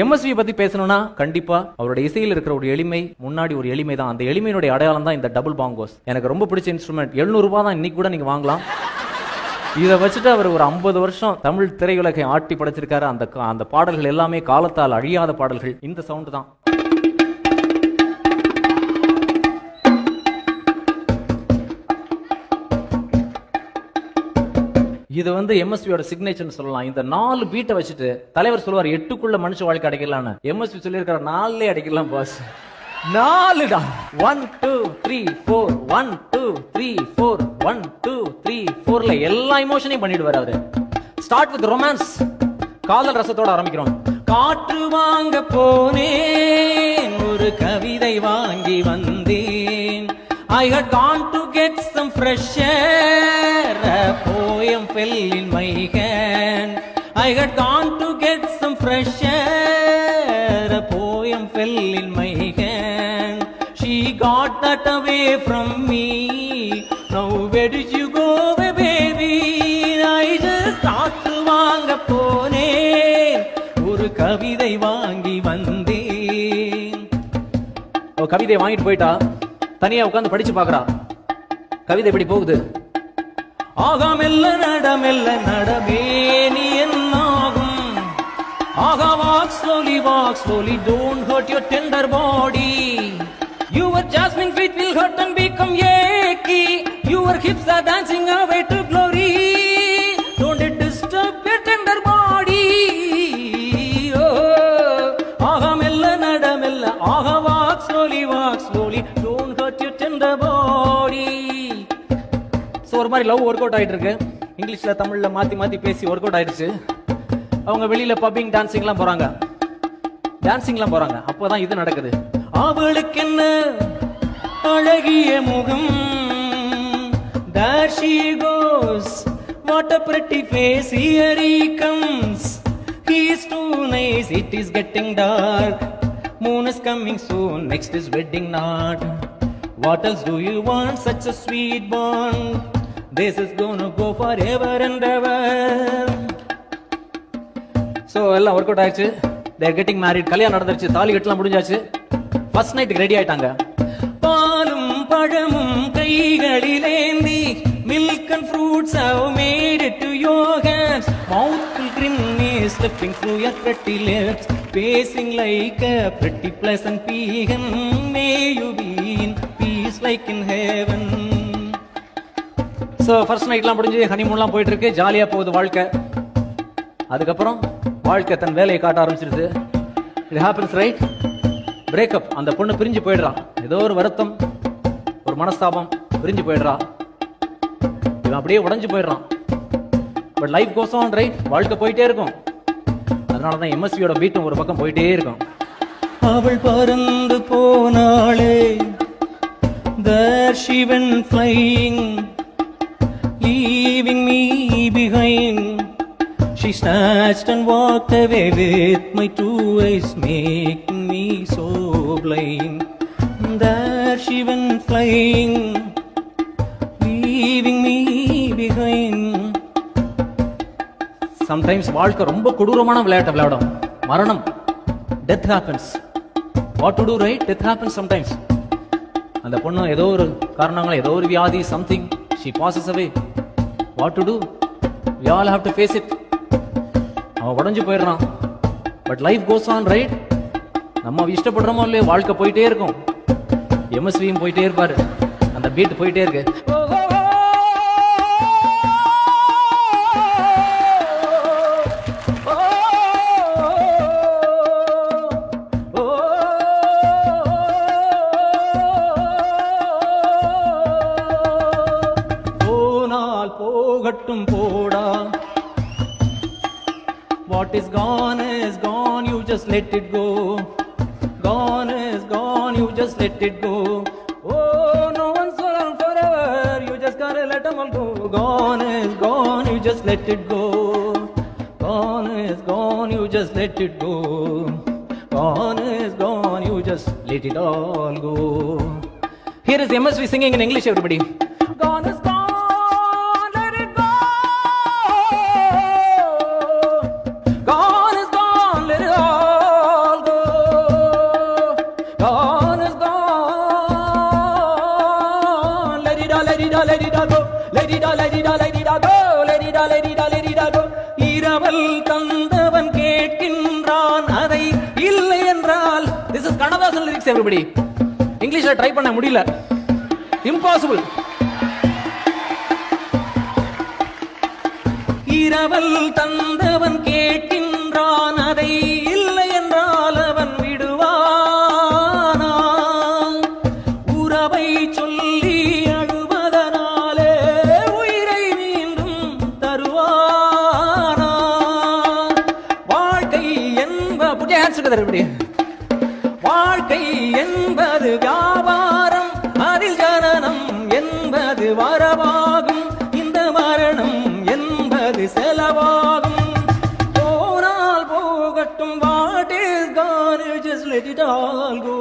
MSV பத்தி பேசணும்னா கண்டிப்பா அவருடைய இசையில் இருக்கிற ஒரு எளிமை முன்னாடி ஒரு எளிமை தான். அந்த எளிமையினுடைய அடையாளம் தான் இந்த டபுள் பாங்கோஸ் எனக்கு ரொம்ப பிடிச்ச இன்ஸ்ட்ருமெண்ட் 700 ரூபாய் தான் இன்னைக்கு கூட நீங்க வாங்கலாம். இதை வச்சுட்டு அவர் ஒரு 50 வருஷம் தமிழ் திரையுலகை ஆட்டி படைச்சிருக்காரு. அந்த கா- அந்த பாடல்கள் எல்லாமே காலத்தால் அழியாத பாடல்கள். இந்த சவுண்டு தான். இது வந்து எம்எஸ்பியோட சிக்னேச்சர்னு சொல்லலாம். இந்த நாலு பீட்டை வச்சுட்டு தலைவர் சொல்லுவார் எட்டுக்குள்ள மனுஷ வாழ்க்கை அடைக்கலாம்னு. எம்எஸ்பி சொல்லியிருக்கிற நாலுலே அடைக்கலாம் boss நாலுடா. One two three four one two three four one two three ஃபோர்ல எல்லா இமோஷனையும் பண்ணிடுவார் அவரு. ஸ்டார்ட் வித் ரொமான்ஸ் காதல் ரசத்தோட ஆரம்பிக்கிறோம். காற்று வாங்க போனேன் ஒரு கவிதை வாங்கி வந்தேன். I had gone to get some fresh air Poem fell in my hand. I had gone to get some fresh air. A poem fell in my hand. She got that away from me. Now where did you go, baby? I just thought காற்று வாங்க போனேன் ஒரு கவிதை வாங்கி வந்தேன் கவிதை வாங்கிட்டு போயிட்டா தனியா உட்காந்து படிச்சு பாக்குறா கவிதை எப்படி போகுது ஆகா மெல்ல நடமெல்ல நடமே நீ என்னாகும் ஆகா walk slowly walk slowly don't hurt your tender body your jasmine feet will hurt and become achy ஒரு மாதிரி லவ் ஒர்க் அவுட் ஆயிட்டு இருக்கு இங்கிலீஷ்ல தமிழ்ல மாத்தி மாத்தி பேசி ஒர்க் அவுட் ஆயிடுச்சு அவங்க வெளியில பப்பிங் டான்சிங்லாம் போறாங்க டான்சிங்லாம் போறாங்க அப்போதான் இது நடக்குது அவளுக்கு என்ன அழகிய முகம் there she goes what a pretty face here he comes he is too nice it is getting dark moon is coming soon next is wedding night what else do you want such a sweet bond this is gonna go forever and ever so எல்லாம் work out ஆயிடுச்சு there getting married கல்யாணம் நடந்துருச்சு தாலி கட்டலாம் முடிஞ்சாச்சு first நைட்டுக்கு ready ஆயிட்டாங்க பாலும் பழமும் கைகளிலேந்தி milk and fruits how made it to your hands mouth will grin is slipping through your pretty lips pacing like a pretty pleasant peahen may you be in peace like in heaven so first நைட்லாம் முடிஞ்சு ஹனிமூன்லாம் போயிட்டு இருக்கு ஜாலியாக போகுது வாழ்க்கை. அதுக்கப்புறம் வாழ்க்கை தன் வேலையை காட்ட ஆரம்பிச்சிருது. இது ஹேப்பன்ஸ் ரைட் பிரேக்கப் அந்த பொண்ணு பிரிஞ்சு போயிடுறான் ஏதோ ஒரு வருத்தம் ஒரு மனஸ்தாபம் பிரிஞ்சு போயிடுறா. இவன் அப்படியே உடஞ்சு போயிடுறான். பட் லைஃப் கோசம் ரைட் வாழ்க்கை போயிட்டே இருக்கும். அதனால தான் எம்எஸ்வியோட பீட்டும் ஒரு பக்கம் போயிட்டே இருக்கும். அவள் பறந்து போனாளே. தர் she went flying. Leaving me behind. She snatched and walked away with my two eyes, making me so blind. There she went flying, leaving me behind. Sometimes வாழ்க்கை ரொம்ப கொடூரமான விளையாட்டை விளையாடும் மரணம் death happens what to do right death happens sometimes அந்த பொண்ணு ஏதோ ஒரு காரணங்கள் ஏதோ ஒரு வியாதி something she passes away what to do we all have to face it அவன் உடஞ்சு போயிடுறான். But life goes on right நம்ம இஷ்டப்படுறோமோ இல்லையோ வாழ்க்கை போயிட்டே இருக்கும். எம்எஸ்வியும் போயிட்டே இருப்பாரு. அந்த பீட் போயிட்டே இருக்கு. போகட்டும் போடா What is gone is gone, you just let it go. Gone is gone, you just let it go. Oh, no one's around forever, you just gotta let them all go. Gone is gone, you just let it go. Gone is gone, you just let it go. Gone is gone, you just let it all go. Here is MSV singing in English, everybody. Gone is gone, தந்தவன் கேட்கின்றான். அதை இல்லை என்றால் this is Kannadasan lyrics everybody இங்கிலீஷ்ல try பண்ண முடியல. Impossible இரவல் தந்தவன் கேட்கின்றான். அதை இல்லை என்றால் அவன் விடுவானா? உறவை சொல்லி வாழ்க்கை என்பது வியாபாரம் அதில் ஜனனம் என்பது வரவாகும். இந்த மரணம் என்பது செலவாகும். போனால் போகட்டும் what is gone just let it all go